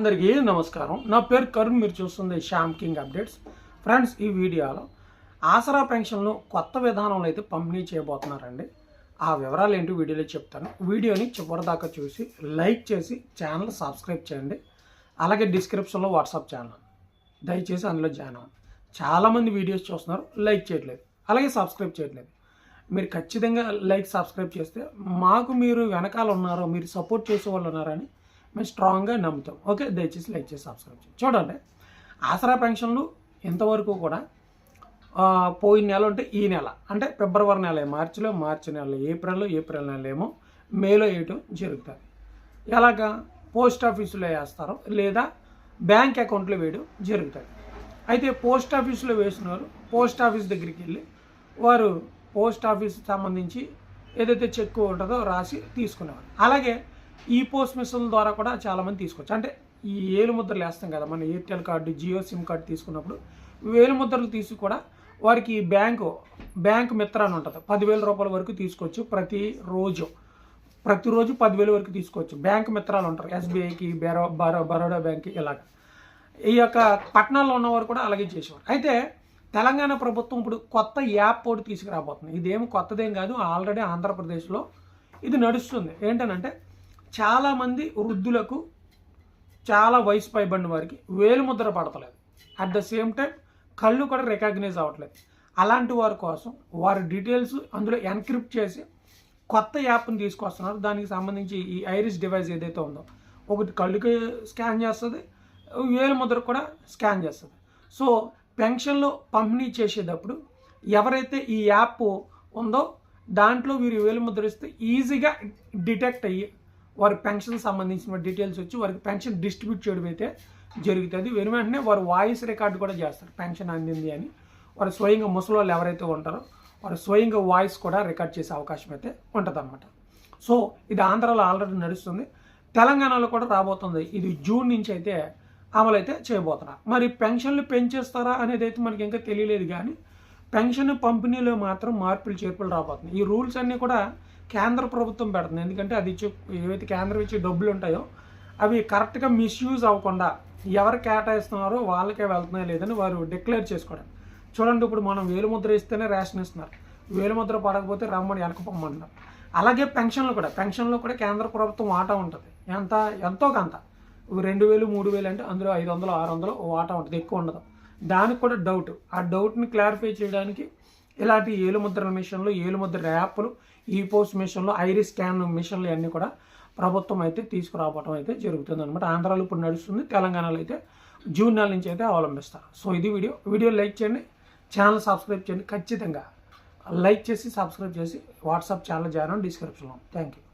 అందరికీ నమస్కారం. నా పేరు కరుణ్ మీరు చూస్తుంది శ్యామ్ కింగ్ అప్డేట్స్. ఫ్రెండ్స్ ఈ వీడియోలో ఆసరా పెన్షన్లు కొత్త విధానంలో అయితే పంపిణీ చేయబోతున్నారండి. ఆ వివరాలు ఏంటి వీడియోలో చెప్తాను. వీడియోని చివరిదాకా చూసి లైక్ చేసి ఛానల్ సబ్స్క్రైబ్ చేయండి. అలాగే డిస్క్రిప్షన్లో వాట్సాప్ ఛానల్. దయచేసి అందులో జాయిన్ అవ్వండి. చాలామంది వీడియోస్ చూస్తున్నారు లైక్ చేయట్లేదు. అలాగే సబ్స్క్రైబ్ చేయట్లేదు. మీరు ఖచ్చితంగా లైక్ సబ్స్క్రైబ్ చేస్తే మాకు మీరు వెనకాల ఉన్నారో మీరు సపోర్ట్ చేసే వాళ్ళు ఉన్నారని మేము స్ట్రాంగ్గా నమ్ముతాం. ఓకే దయచేసి లైక్ చేసి సబ్స్క్రైబ్ చేయండి. చూడండి ఆసరా పెన్షన్లు ఇంతవరకు కూడా పోయిన నెల ఉంటే ఈ నెల అంటే ఫిబ్రవరి నెల మార్చిలో మార్చి నెల ఏప్రిల్లో ఏప్రిల్ నెల ఏమో మేలో వేయటం జరుగుతుంది ఎలాగా పోస్ట్ ఆఫీసులో వేస్తారు లేదా బ్యాంక్ అకౌంట్లో వేయడం జరుగుతుంది అయితే పోస్ట్ ఆఫీసులో వేసిన వారు పోస్ట్ ఆఫీస్ దగ్గరికి వెళ్ళి వారు పోస్ట్ ఆఫీస్ సంబంధించి ఏదైతే చెక్ ఉంటుందో రాసి తీసుకునేవారు. అలాగే ఈ పోస్ట్ మిషన్ల ద్వారా కూడా చాలామంది తీసుకోవచ్చు. అంటే ఈ ఏలు ముద్రలు వేస్తాం కదా మన Airtel card Jio SIM card తీసుకున్నప్పుడు వేలు ముద్రలు తీసి కూడా వారికి బ్యాంకు బ్యాంక్ మిత్ర అని ఉంటుంది. పదివేల రూపాయల వరకు తీసుకోవచ్చు ప్రతి రోజు. ప్రతిరోజు పదివేల వరకు తీసుకోవచ్చు. బ్యాంక్ మిత్రాలు ఉంటారు. ఎస్బీఐకి బెరో బరో బరోడా బ్యాంక్కి ఇలాగ. ఈ యొక్క పట్టణాల్లో ఉన్నవారు కూడా అలాగే చేసేవారు. అయితే తెలంగాణ ప్రభుత్వం ఇప్పుడు కొత్త యాప్ ఒకటి తీసుకురాబోతుంది. ఇదేమి కొత్తదేం కాదు. ఆల్రెడీ ఆంధ్రప్రదేశ్లో ఇది నడుస్తుంది. ఏంటనంటే చాలామంది వృద్ధులకు చాలా వయసు పైబడిన వారికి వేలు ముద్ర పడతలేదు. అట్ ద సేమ్ టైం కళ్ళు కూడా రికగ్నైజ్ అవ్వట్లేదు. అలాంటి వారి కోసం వారి డీటెయిల్స్ అందులో ఎన్క్రిప్ట్ చేసి కొత్త యాప్ని తీసుకొస్తున్నారు. దానికి సంబంధించి ఈ ఐరిస్ డివైస్ ఏదైతే ఉందో ఒకటి కళ్ళుకి స్కాన్ చేస్తుంది వేలు ముద్ర కూడా స్కాన్ చేస్తుంది. సో పెన్షన్లో పంపిణీ చేసేటప్పుడు ఎవరైతే ఈ యాప్ ఉందో దాంట్లో వీరు వేలు ముద్ర ఇస్తే ఈజీగా డిటెక్ట్ అయ్యి వారి పెన్షన్ సంబంధించిన డీటెయిల్స్ వచ్చి వారికి పెన్షన్ డిస్ట్రిబ్యూట్ చేయడం అయితే జరుగుతుంది. వెను వెంటనే వారు వాయిస్ రికార్డు కూడా చేస్తారు పెన్షన్ అందింది అని. వారు స్వయంగా ముసలి ఎవరైతే ఉంటారో వారు స్వయంగా వాయిస్ కూడా రికార్డ్ చేసే అవకాశం అయితే ఉంటుంది సో ఇది ఆంధ్రాలో ఆల్రెడీ నడుస్తుంది. తెలంగాణలో కూడా రాబోతుంది. ఇది జూన్ నుంచి అయితే అమలు అయితే చేయబోతున్నారు. మరి పెన్షన్లు పెంచేస్తారా అనేది అయితే మనకి ఇంకా తెలియలేదు కానీ పెన్షన్ పంపిణీలో మాత్రం మార్పులు చేర్పులు రాబోతున్నాయి. ఈ రూల్స్ అన్నీ కూడా కేంద్ర ప్రభుత్వం పెడుతుంది. ఎందుకంటే అది ఇచ్చే ఏవైతే కేంద్రం ఇచ్చే డబ్బులు ఉంటాయో అవి కరెక్ట్గా మిస్యూజ్ అవ్వకుండా ఎవరు కేటాయిస్తున్నారో వాళ్ళకే వెళ్తున్నాయో లేదని వారు డిక్లేర్ చేసుకోవడం. చూడండి ఇప్పుడు మనం వేలుముద్ర ఇస్తేనే రేషన్ ఇస్తున్నారు. వేలుముద్ర పడకపోతే రమ్మని వెనకపోమంటున్నారు. అలాగే పెన్షన్లు కూడా పెన్షన్లో కూడా కేంద్ర ప్రభుత్వం వాటా ఉంటుంది. ఎంత? ఎంతో కొంత. రెండు వేలు మూడు వేలు అంటే అందులో ఐదు వందలు ఆరు వందలు వాటా ఉంటుంది. ఎక్కువ ఉండదు. దానికి కూడా డౌట్ ఆ డౌట్ని క్లారిఫై చేయడానికి ఇలాంటి ఏలుముద్ర మిషన్లు ఏలుముద్ర యాప్లు ఈ పోస్ట్ మిషన్లు ఐరిస్ స్కాన్ మిషన్లు అన్నీ కూడా ప్రభుత్వం అయితే తీసుకురావడం అయితే జరుగుతుంది అనమాట ఆంధ్రాలో ఇప్పుడు నడుస్తుంది. తెలంగాణలో అయితే జూన్ నెల నుంచి అయితే అవలంబిస్తారు. సో ఇది వీడియో. వీడియో లైక్ చేయండి. ఛానల్ సబ్స్క్రైబ్ చేయండి. ఖచ్చితంగా లైక్ చేసి సబ్స్క్రైబ్ చేసి వాట్సాప్ ఛానల్ జాయిన్ డిస్క్రిప్షన్లో. Thank you